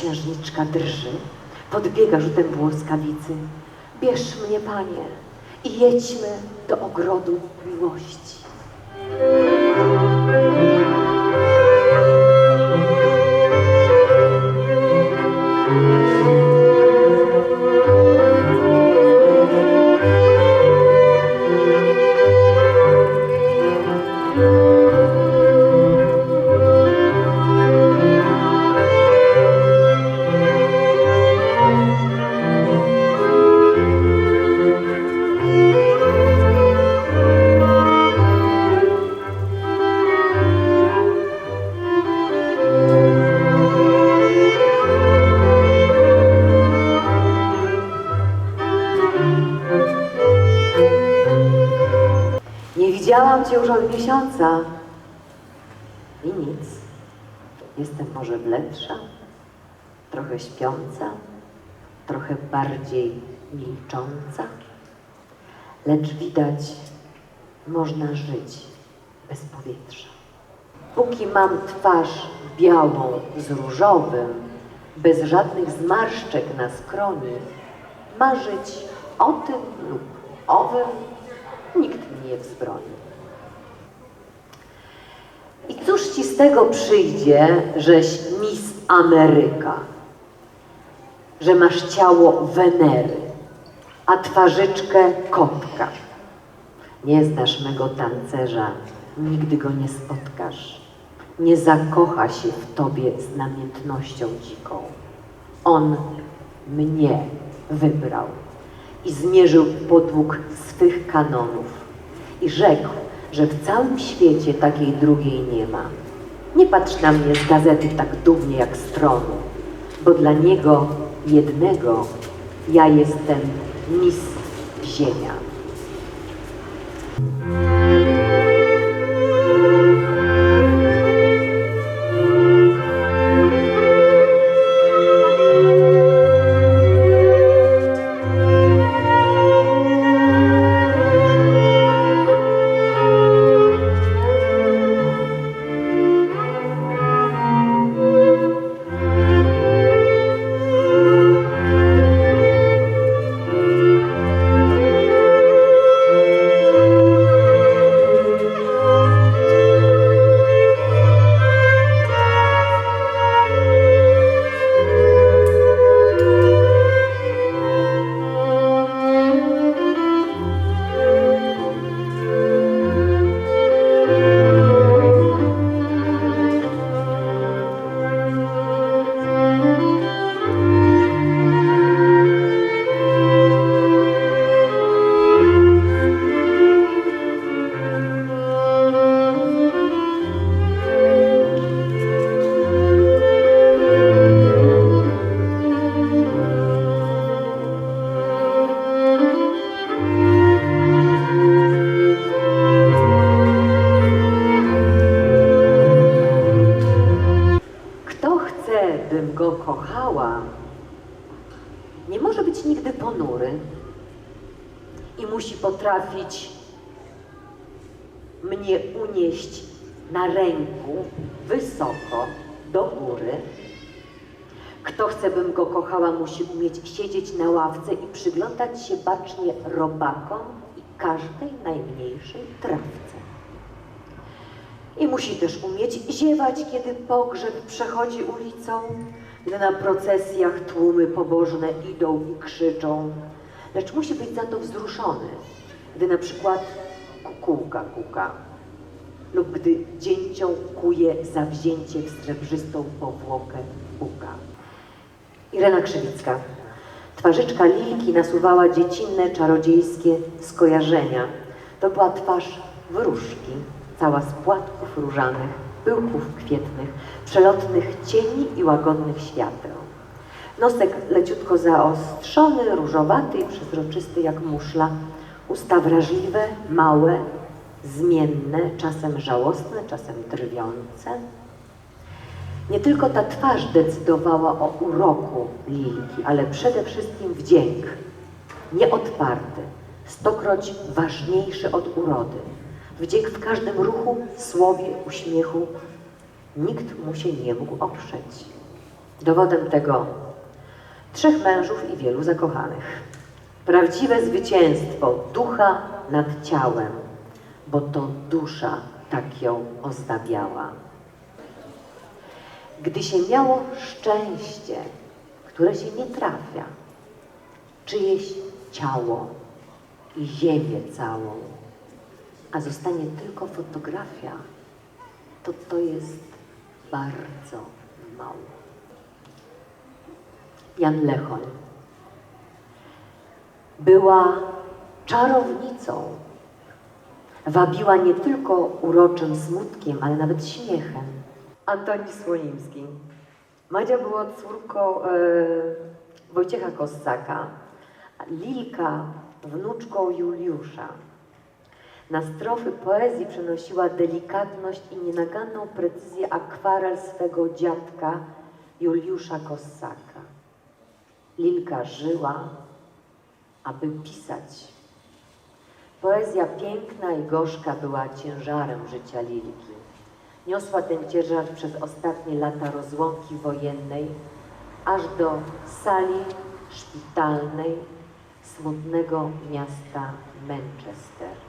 Księżniczka drży, podbiega rzutem błyskawicy. Bierz mnie, panie, i jedźmy do ogrodu miłości. Widziałam cię już od miesiąca. I nic. Jestem może bledsza, trochę śpiąca, trochę bardziej milcząca. Lecz widać, można żyć bez powietrza. Póki mam twarz białą z różowym, bez żadnych zmarszczek na skroni, marzyć o tym lub owym nikt mi nie wzbroni. I cóż ci z tego przyjdzie, żeś Miss Ameryka, że masz ciało Wenery, a twarzyczkę kotka. Nie znasz mego tancerza, nigdy go nie spotkasz. Nie zakocha się w tobie z namiętnością dziką. On mnie wybrał i zmierzył podług swych kanonów i rzekł, że w całym świecie takiej drugiej nie ma. Nie patrz na mnie z gazety tak dumnie jak z tronu, bo dla niego jednego ja jestem Miss Ziemia. Chce, bym go kochała, nie może być nigdy ponury i musi potrafić mnie unieść na ręku wysoko do góry. Kto chce, bym go kochała, musi umieć siedzieć na ławce i przyglądać się bacznie robakom i każdej najmniejszej trawce. Musi też umieć ziewać, kiedy pogrzeb przechodzi ulicą, gdy na procesjach tłumy pobożne idą i krzyczą. Lecz musi być za to wzruszony, gdy na przykład kukułka kuka lub gdy dzięcią kuje zawzięcie w srebrzystą powłokę puka. Irena Krzywicka. Twarzyczka Lilki nasuwała dziecinne, czarodziejskie skojarzenia. To była twarz wróżki, cała z płatków różanych, pyłków kwietnych, przelotnych cieni i łagodnych świateł. Nosek leciutko zaostrzony, różowaty i przezroczysty jak muszla. Usta wrażliwe, małe, zmienne, czasem żałosne, czasem drwiące. Nie tylko ta twarz decydowała o uroku Lilki, ale przede wszystkim wdzięk, nieodparty, stokroć ważniejszy od urody. Wdzięk w każdym ruchu, słowie, uśmiechu. Nikt mu się nie mógł oprzeć. Dowodem tego trzech mężów i wielu zakochanych. Prawdziwe zwycięstwo ducha nad ciałem, bo to dusza tak ją ozdabiała. Gdy się miało szczęście, które się nie trafia, czyjeś ciało i ziemię całą, a zostanie tylko fotografia, to to jest bardzo mało. Jan Lechoń była czarownicą. Wabiła nie tylko uroczym smutkiem, ale nawet śmiechem. Antoni Słonimski. Madzia była córką e, Wojciecha Kossaka, Lilka wnuczką Juliusza. Na strofy poezji przenosiła delikatność i nienaganną precyzję akwarel swego dziadka Juliusza Kossaka. Lilka żyła, aby pisać. Poezja piękna i gorzka była ciężarem życia Lilki. Niosła ten ciężar przez ostatnie lata rozłąki wojennej, aż do sali szpitalnej smutnego miasta Manchester.